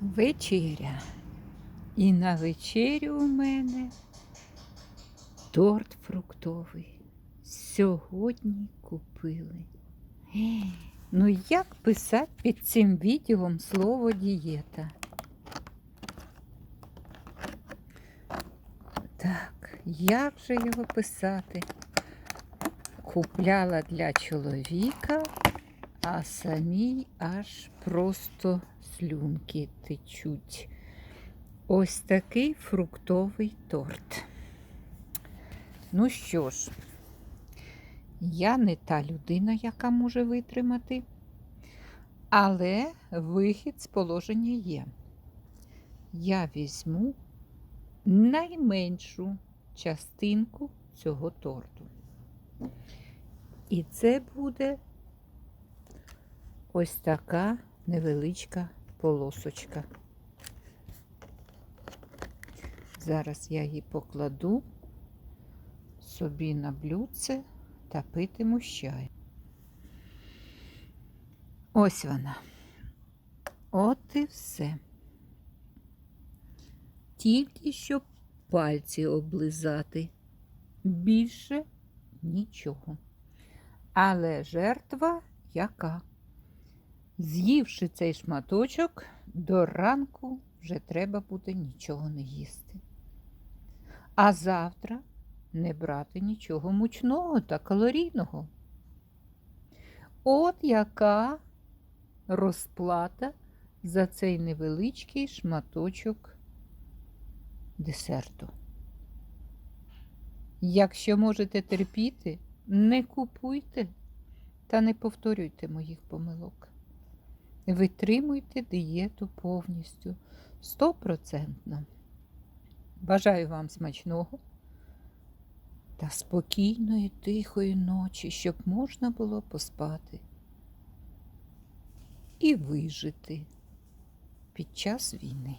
Вечеря. І на вечерю у мене торт фруктовий. Сьогодні купили. Ну як писати під цим відео слово дієта? Так, як же його писати? Купляла для чоловіка, а самій аж просто слюнки течуть. Ось такий фруктовий торт. Ну що ж, я не та людина, яка може витримати, але вихід з положення є. Я візьму найменшу частинку цього торту. І це буде ось така невеличка полосочка. Зараз я її покладу собі на блюдце та питиму чай. Ось вона. От і все. Тільки щоб пальці облизати. Більше нічого. Але жертва яка? З'ївши цей шматочок, до ранку вже треба буде нічого не їсти. А завтра не брати нічого мучного та калорійного. От яка розплата за цей невеличкий шматочок десерту. Якщо можете терпіти, не купуйте та не повторюйте моїх помилок. Витримуйте дієту повністю, стопроцентно. Бажаю вам смачного та спокійної, тихої ночі, щоб можна було поспати і вижити під час війни.